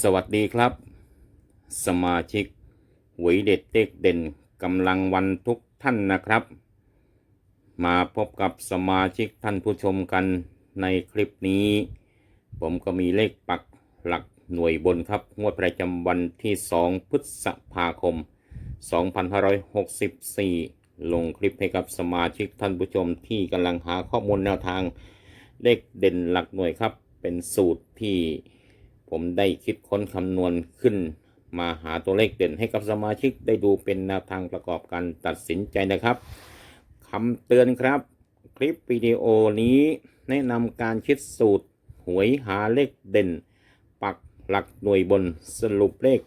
สวัสดีครับ สมาชิกหวยเด็ดเด็กเด่นกำลังวันทุกท่านนะครับ มาพบกับสมาชิกท่านผู้ชมกันในคลิปนี้ ผมก็มีเลขปักหลักหน่วยบนครับงวดประจำวันที่ 2 พฤษภาคม 2564 ลงคลิปให้กับสมาชิกท่านผู้ชมที่กำลังหาข้อมูลแนวทางเลขเด่นหลักหน่วยครับ เป็นสูตรที่ ผมได้คิดค้นคำนวณขึ้น มาหาตัวเลขเด่นให้กับสมาชิกได้ดูเป็นแนวทางประกอบการตัดสินใจนะครับคำเตือนครับ คลิปวิดีโอนี้แนะนำการคิดสูตรหวยหาเลขเด่น ปักหลักหน่วยบนสรุปเลข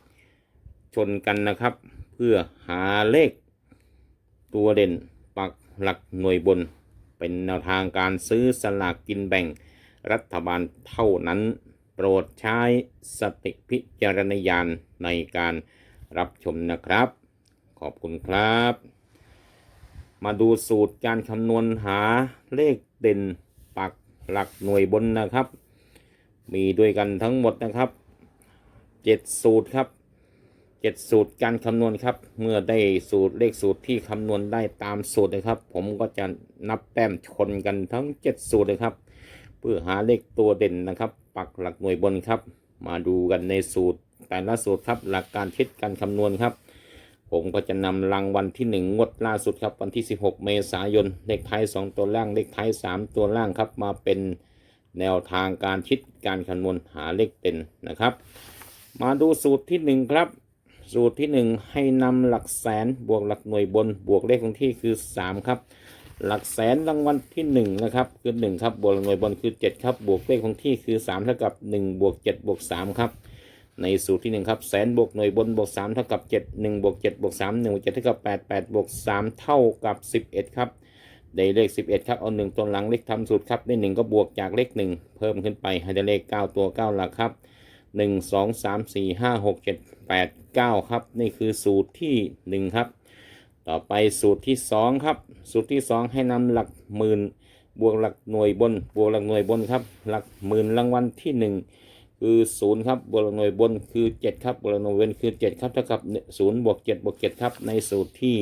ชนกันนะครับ เพื่อหาเลข ตัวเด่นปักหลักหน่วยบน เป็นแนวทางการซื้อสลากกินแบ่งรัฐบาลเท่านั้น โปรดใช้สติพิจารณญาณในการรับชมนะครับ ขอบคุณครับ มาดูสูตรการคำนวณหาเลขเด่นปักหลักหน่วยบนนะครับ มีด้วยกันทั้งหมดนะครับเจ็ดสูตรครับเจ็ดสูตรการคำนวณครับ เมื่อได้สูตรเลขสูตรที่คำนวณได้ตามสูตรนะครับ ผมก็จะนับแต้มชนกันทั้งเจ็ดสูตรเลยครับ เพื่อหาเลขตัวเด่นนะครับ ปักหลักหน่วยบนครับ มาดูกันในสูตร แต่ละสูตรครับหลักการคิดการคำนวณครับ ผมก็จะนำรางวัลที่1งวดล่าสุดครับวันที่ 16 เมษายนเลขท้าย 2 ตัวล่างเลขท้าย 3 ตัวล่างครับ มาเป็นแนวทางการคิดการคำนวณหาเลขเด่นนะครับ มาดูสูตรที่ 1 ครับ สูตรที่ 1 ให้นำหลักแสนบวกหลักหน่วยบนบวกเลขคงที่คือ 3 ครับ หลักแสนรางวัลที่หนึ่งนะครับคือหนึ่งครับบวกหน่วยบนคือเจ็ดครับ บวกเลขคงที่คือสามเท่ากับหนึ่งบวกเจ็ดบวกสามครับ ในสูตรที่หนึ่งครับ แสนบวกหน่วยบนบวกสามเท่ากับเจ็ดหนึ่งบวกเจ็ดบวกสามหนึ่งบวกเจ็ดเท่ากับแปดแปดบวกสามเท่ากับสิบเอ็ดครับ ได้เลขสิบเอ็ดครับ เอาหนึ่งตัวหลังเลขทำสูตรครับ ได้หนึ่งก็บวกจากเลขหนึ่งเพิ่มขึ้นไปให้ได้เลขเก้าตัวเก้าหลักครับหนึ่งสองสามสี่ห้าหกเจ็ดแปดเก้าครับ นี่คือสูตรที่หนึ่งครับ ต่อไปสูตรที่สองครับ สูตรที่สองให้นำหลักหมื่นบวกหลักหน่วยบน บวกหลักหน่วยบนครับ หลักหมื่นรางวัลที่หนึ่งคือศูนย์ครับบวกหลักหน่วยบนคือเจ็ดครับบวกหลักหน่วยบนคือเจ็ดครับเท่ากับศูนย์บวกเจ็ดบวกเจ็ดครับในสูตรที่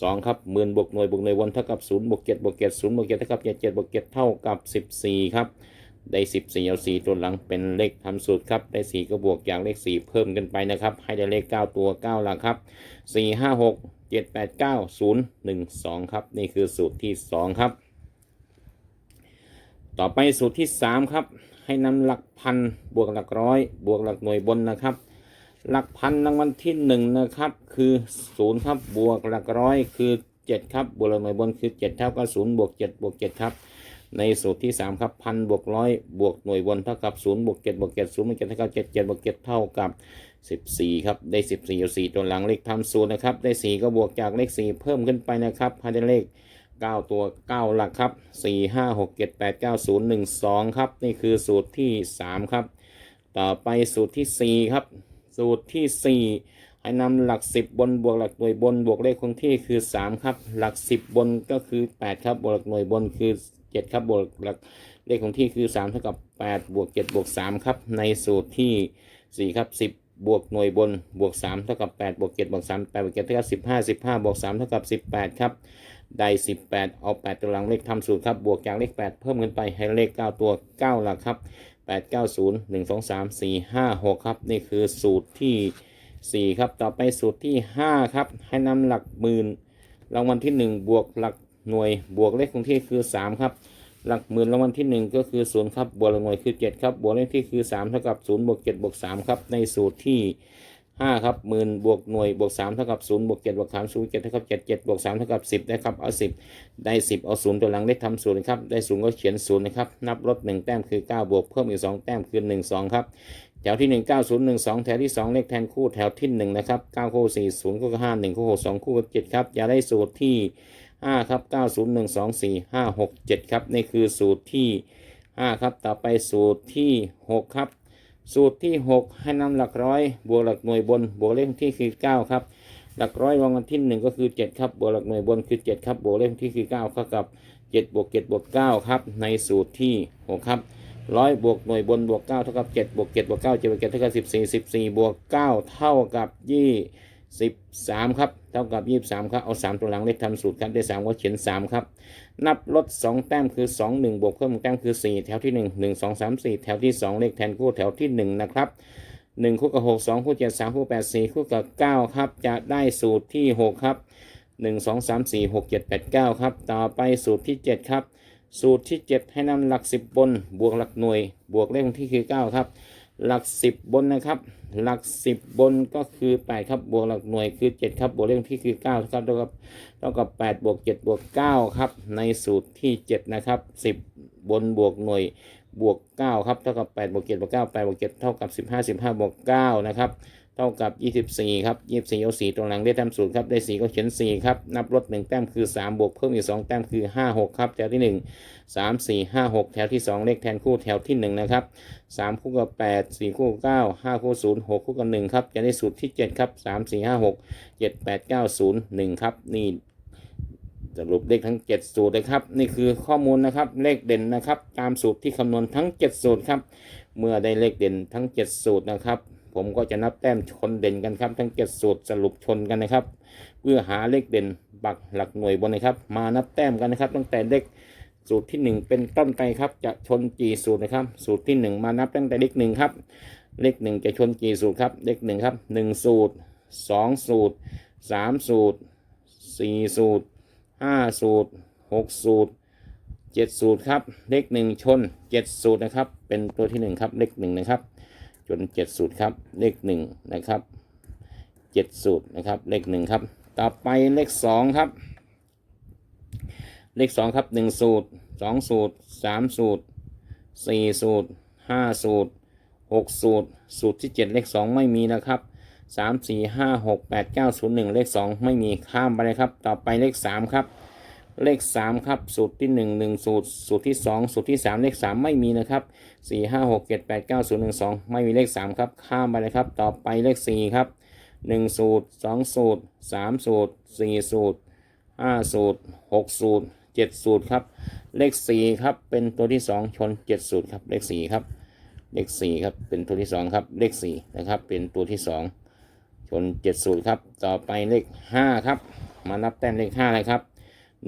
สองครับหมื่นบวกหน่วยบวกหน่วยบนเท่ากับศูนย์บวกเจ็ดบวกเจ็ดศูนย์บวกเจ็ดเท่ากับเจ็ดเจ็ดบวกเจ็ดเท่ากับสิบสี่ครับได้สิบสี่เอาสี่ตัวหลังเป็นเลขทำสูตรครับ ได้สี่ก็บวกจากเลขสี่เพิ่มกันไปนะครับ ให้ได้เลขเก้าตัวเก้าหลักครับสี่ห้า หกเจ็ดแปดเก้าศูนย์หนึ่งสองครับ นี่คือสูตรที่สองครับ ต่อไปสูตรที่สามครับ ให้นำหลักพันบวกหลักร้อย บวกหลักหน่วยบนนะครับ หลักพันรางวัลที่หนึ่งนะครับ คือศูนย์ครับ บวกหลักร้อยคือเจ็ดครับ บวกหลักหน่วยบนคือเจ็ดเท่ากับศูนย์บวกเจ็ดบวกเจ็ดครับ ในสูตรที่สามครับพันบวกร้อยบวกหน่วยบนเท่ากับศูนย์บวกเจ็ดบวกเจ็ดศูนย์บวกเจ็ดเท่ากับเจ็ดเจ็ดบวกเจ็ดเท่ากับ 14 ครับได้ 14อยู่4ตัวหลังเลขทำสูตรนะครับได้ 4 ก็บวกจากเลข 4 เพิ่มขึ้นไปนะครับให้ได้เลข 9 ตัว 9 หลักครับ 4 5 6 7 8 9 0 1 2 ครับ นี่คือสูตรที่ 3 ครับ ต่อไปสูตรทีสี่ 4 ครับ สูตรที่ 4ให้นำหลัก 10 บนบวกหลักหน่วยบนบวกเลขคงที่คือ 3 ครับ หลัก 10 บนก็คือ 8 ครับบวกหลักหน่วยบนคือ 7ครับบวกหลักเลขคงที่คือ3เท่ากับ8บวก7บวก3ครับในสูตรที่4ครับ10บวกหน่วยบนบวก3เท่ากับ8บวก7บวก3 8บวก7เท่ากับ15 15บวก3เท่ากับ18ครับได้18เอา8ตัวหลังเลขทำสูตรครับบวกจากเลข8เพิ่มขึ้นไปให้เลข9ตัว9หลักครับ8 9 0 1 2 3 4 5 6ครับนี่คือสูตรที่4ครับต่อไปสูตรที่5ครับให้นำหลักหมื่นรางวัลที่1บวกหลัก หน่วยบวกเลขคงที่คือ 3 ครับ หลักหมื่นรางวัลที่หนึ่งก็คือศูนย์ครับบวกหลักหน่วยคือเจ็ดครับ บวกเลขที่คือสามเท่ากับศูนย์บวกเจ็ดบวกสามครับ ในสูตรที่ห้าครับหมื่นบวกหน่วยบวกสามเท่ากับศูนย์บวกเจ็ดบวกสามศูนย์เจ็ดเท่ากับเจ็ดเจ็ดบวกสามเท่ากับสิบนะครับเอาสิบได้สิบเอาศูนย์ตัวหลังได้ทำศูนย์นะครับ ได้ศูนย์ก็เขียนศูนย์นะครับนับลดหนึ่งแต้มคือเก้าบวกเพิ่มอีกสองแต้มคือหนึ่งสองครับแถวที่หนึ่งเก้าศูนย์หนึ่งสองแถวที่สองเลขแทนคู่แถวที่หนึ่งนะครับเก้าคู่สี่ศูนย์คู่ห้าหนึ่งคู่หกสองคู่เจ็ดครับอย่าได้สูตรที่ 5ครับ9 0 1 2 4 5 6 7ครับนี่คือสูตรที่ 5 ครับ ต่อไปสูตรที่ 6 ครับ สูตรที่ 6 ให้นำหลักร้อย บวกหลักหน่วยบน บวกเลขที่คือ 9 ครับ หลักร้อยรางวัลที่ 1 ก็คือ 7 ครับ บวกหลักหน่วยบนคือ 7 ครับ บวกเลขที่คือ 9เท่ากับ 7 บวก 7 บวก 9 ครับ ในสูตรที่ 6 ครับร้อยบวกหน่วยบนบวกเก้าเท่ากับเจ็ดบวกเจ็ดบวกเก้าเจ็ดบวกเจ็ดเท่ากับสิบสี่สิบสี่บวกเก้าเท่ากับยี่ สิบสามครับ เท่ากับยี่สิบสามครับ เอาสามตัวหลังเลขทำสูตรครับได้สามก็เขียนสามครับ นับลดสองแต้มคือสองหนึ่งบวกเพิ่มแต้มคือสี่แถวที่หนึ่งหนึ่งสองสามสี่แถวที่สองเลขแทนคู่แถวที่หนึ่งนะครับหนึ่งคู่กับหกสองคู่เจ็ดสามคู่แปดสี่คู่กับเก้าครับ จะได้สูตรที่หกครับหนึ่งสองสามสี่หกเจ็ดแปดเก้าครับ ต่อไปสูตรที่เจ็ดครับ สูตรที่7ให้นำหลัก10บบน บวกหลักหน่วย บวกเลขที่คือ9ครับ หลักสิบบนนะครับ หลักสิบบนก็คือแปดครับบวกหลักหน่วยคือเจ็ดครับบวกเลขคงที่คือเก้าครับเท่ากับเท่ากับแปดบวกเจ็ดบวกเก้าครับ ในสูตรที่เจ็ดนะครับสิบบนบวกหน่วยบวกเก้าครับเท่ากับแปดบวกเจ็ดบวกเก้าแปดบวกเจ็ดเท่ากับสิบห้าสิบห้าบวกเก้านะครับ เท่ากับ 24 ครับ 24เอา4ตรงหลังได้แต้มสูตรครับ ได้ 4 ก็เขียน 4 ครับ นับลด1แต้มคือ 3 บวกเพิ่มอีก 2 แต้มคือ 5 6 ครับ แถวที่ 1 3 4 5 6 แถวที่ 2 เลขแทนคู่แถวที่ 1 นะครับ 3 คู่กับ 8 4 คู่กับ9 5 คู่ 0 6 คู่กับ 1 ครับ จะได้สูตรที่ 7 ครับ 3 4 5 6 7 8 9 0 1 ครับ นี่สรุปเลขทั้ง 7 สูตรเลยครับ นี่คือข้อมูลนะครับ เลขเด่นนะครับ ตามสูตรที่คำนวณทั้ง 7 สูตรครับ เมื่อได้เลขเด่นทั้ง 7 สูตรนะครับ ผมก็จะนับแต้มชนเด่นกันครับ ทั้ง7สูตรสรุปชนกันนะครับ เพื่อหาเลขเด่นบักหลักหน่วยบนนะครับ มานับแต้มกันนะครับ ตั้งแต่เลขสูตรที่ 1 เป็นต้นไปครับ จะชนกี่สูตรนะครับ สูตรที่ 1 มานับตั้งแต่เลขหนึ่งครับ เลขหนึ่งจะชนกี่สูตรครับ เลขหนึ่งครับหนึ่งสูตรสองสูตรสามสูตรสี่สูตรห้าสูตรหกสูตรเจ็ดสูตรครับ เลขหนึ่งชนเจ็ดสูตรนะครับ เป็นตัวที่หนึ่งครับ เลขหนึ่งนะครับ จนเจ็ดสูตรครับ เลขหนึ่งนะครับเจ็ดสูตรนะครับ เลขหนึ่งครับ ต่อไปเลขสองครับ เลขสองครับหนึ่งสูตรสองสูตรสามสูตรสี่สูตรห้าสูตรหกสูตร สูตรที่เจ็ดเลขสองไม่มีนะครับสามสี่ห้าหกแปดเก้าศูนย์หนึ่งเลขสองไม่มีข้ามไปเลยครับ ต่อไปเลขสามครับ เลขสามครับ สูตรที่หนึ่งหนึ่งสูตร สูตรที่สองสูตรที่สามเลขสามไม่มีนะครับสี่ห้าหกเจ็ดแปดเก้าศูนย์หนึ่งสองไม่มีเลขสามครับ ข้ามไปเลยครับ ต่อไปเลขสี่ครับหนึ่งสูตรสองสูตรสามสูตรสี่สูตรห้าสูตรหกสูตรเจ็ดสูตรครับ เลขสี่ครับ เป็นตัวที่สองชนเจ็ดสูตรครับ เลขสี่ครับ เลขสี่ครับ เป็นตัวที่สองครับ เลขสี่นะครับ เป็นตัวที่สองชนเจ็ดสูตรครับ ต่อไปเลขห้าครับ มานับแต้มเลขห้าเลยครับ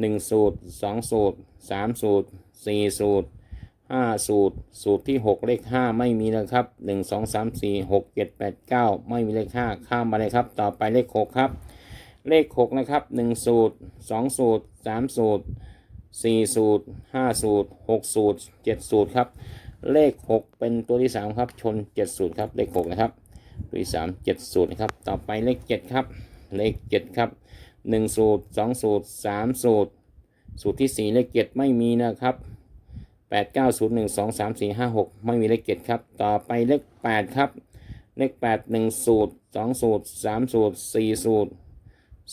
หนึ่งสูตรสองสูตรสามสูตรสี่สูตรห้าสูตร สูตรที่หกเลขห้าไม่มีนะครับหนึ่งสองสามสี่หกเจ็ดแปดเก้าไม่มีเลขห้าข้ามมาเลยครับ ต่อไปเลขหกครับ เลขหกนะครับหนึ่งสูตรสองสูตรสามสูตรสี่สูตรห้าสูตรหกสูตรเจ็ดสูตรครับ เลขหกเป็นตัวที่สามครับ ชนเจ็ดสูตรครับ เลขหกนะครับ ตัวที่สามเจ็ดสูตรนะครับ ต่อไปเลขเจ็ดครับ เลขเจ็ดครับ หนึ่งสูตรสองสูตรสามสูตร สูตรที่สี่เลขเจ็ดไม่มีนะครับแปดเก้าศูนย์หนึ่งสองสามสี่ห้าหกไม่มีเลขเจ็ดครับ ต่อไปเลขแปดครับ เลขแปดหนึ่งสูตรสองสูตรสามสูตรสี่สูตร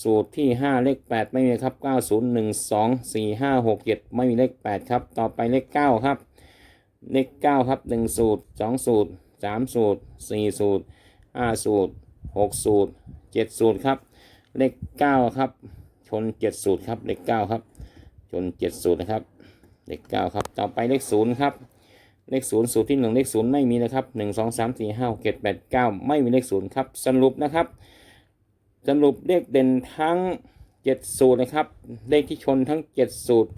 สูตรที่5เลข8ไม่มีครับ9 0 1 2 4 5 6 7ไม่มีเลข8ครับ ต่อไปเลข9ครับ เลข9ครับ1สูตร2สูตร3สูตร4สูตร5สูตร6สูตร7สูตรครับ เลข9ครับ ชน7สูตรครับ เลข9ครับ ชน7สูตรนะครับ เลข9ครับ ต่อไปเลข0ครับ เลข0สูตรที่1เลข0ไม่มีนะครับ1 2 3 4 5 6 7 8 9ไม่มีเลข0ครับ สรุปนะครับ สรุปเลขเด่นทั้ง7สูตรนะครับ เลขที่ชนทั้ง7สูตร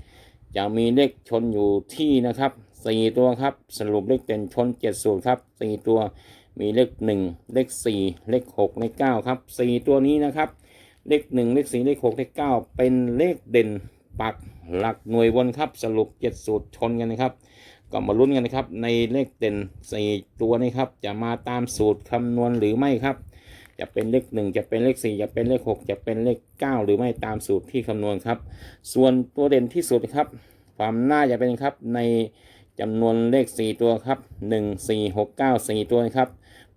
จะมีเลขชนอยู่ที่นะครับ4ตัวครับ สรุปเลขเด่นชน7สูตรครับ4ตัว มีเลข1เลข4เลข6เลข9ครับ4ตัวนี้นะครับ เลข1เลข4เลข6เลข9เป็นเลขเด่นปักหลักหน่วยบนครับสรุป7สูตรชนกันนะครับ ก็มาลุ้นกันนะครับในเลขเด่น4ตัวนี้ครับจะมาตามสูตรคำนวณหรือไม่ครับ จะเป็นเลขหนึ่งจะเป็นเลขสี่จะเป็นเลขหกจะเป็นเลขเก้าหรือไม่ตามสูตรที่คำนวณครับ ส่วนตัวเด่นที่สุดครับความน่าจะเป็นครับในจำนวนเลขสี่ตัวครับหนึ่งสี่หกเก้าสี่ตัวนะครับ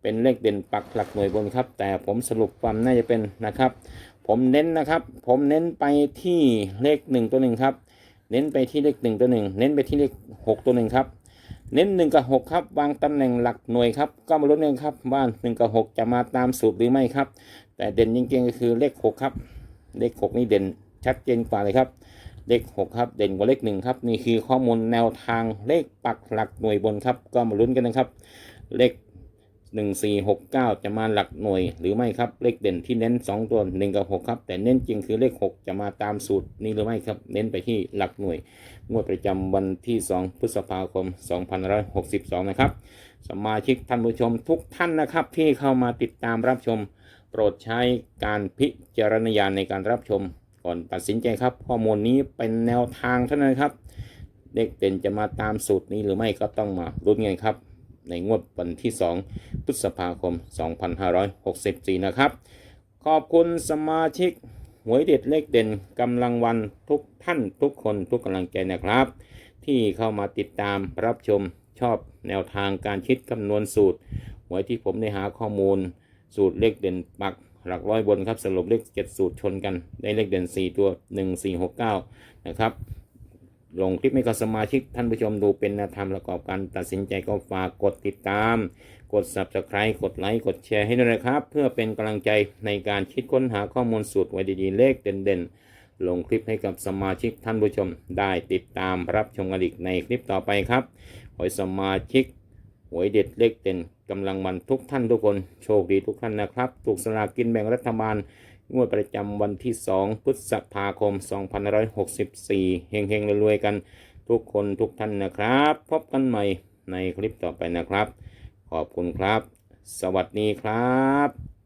เป็นเลขเด่นปักหลักหน่วยบนครับ แต่ผมสรุปความน่าจะเป็นนะครับ ผมเน้นนะครับ ผมเน้นไปที่เลขหนึ่งตัวหนึ่งครับ เน้นไปที่เลขหนึ่งตัวหนึ่งเน้นไปที่เลขหกตัวหนึ่งครับ เน้นหนึ่งกับหกครับ วางตำแหน่งหลักหน่วยครับ ก็มาลุ้นกันครับว่าหนึ่งกับหกจะมาตามสูตรหรือไม่ครับ แต่เด่นจริงๆก็คือเลขหกครับ เลขหกนี่เด่นชัดเจนกว่าเลยครับ เลขหกครับ เด่นกว่าเลขหนึ่งครับ นี่คือข้อมูลแนวทางเลขปักหลักหน่วยบนครับ ก็มาลุ้นกันนะครับ เลข หนึ่งสี่หกเก้าจะมาหลักหน่วยหรือไม่ครับ เลขเด่นที่เน้นสองตัวหนึ่งกับหกครับ แต่เน้นจริงคือเลขหกจะมาตามสูตรนี้หรือไม่ครับ เน้นไปที่หลักหน่วย งวดประจำวันที่ 2 พฤษภาคม 2562 นะครับ สมาชิกท่านผู้ชมทุกท่านนะครับ ที่เข้ามาติดตามรับชม โปรดใช้การพิจารณญาณในการรับชม ก่อนตัดสินใจครับ ข้อมูลนี้เป็นแนวทางเท่านั้นครับเด็กเด่นจะมาตามสูตรนี้หรือไม่ก็ต้องมาลุ้นกันครับ ในงวดวันที่ 2 พฤษภาคม 2564 นะครับ ขอบคุณสมาชิกหวยเด็ดเลขเด่นกำลังวันทุกท่านทุกคนทุกกำลังใจนะครับ ที่เข้ามาติดตามรับชมชอบแนวทางการคิดคำนวณสูตรหวยที่ผมได้หาข้อมูล สูตรเลขเด่นปักหลักร้อยบนครับสรุปเลขเจ็ดสูตรชนกัน ได้เลขเด่น 4 ตัว 1 4 6 9 นะครับ ลงคลิปให้กับสมาชิกท่านผู้ชมดูเป็นแนวทางประกอบการตัดสินใจก็ฝากกดติดตาม กด subscribe กดไลค์กดแชร์ให้ด้วยนะครับ เพื่อเป็นกำลังใจในการคิดค้นหาข้อมูลสูตรไว้ดีๆเลขเด่นๆ ลงคลิปให้กับสมาชิกท่านผู้ชมได้ติดตามรับชมกันอีกในคลิปต่อไปครับขอให้สมาชิกหวยเด็ดเลขเด่นกำลังมันทุกท่านทุกคนโชคดีทุกท่านนะครับ ถูกสลากกินแบ่งรัฐบาล งวดประจำวันที่ 2 พฤษภาคม 2564 เฮงๆรวยๆกันทุกคนทุกท่านนะครับ พบกันใหม่ในคลิปต่อไปนะครับ ขอบคุณครับ สวัสดีครับ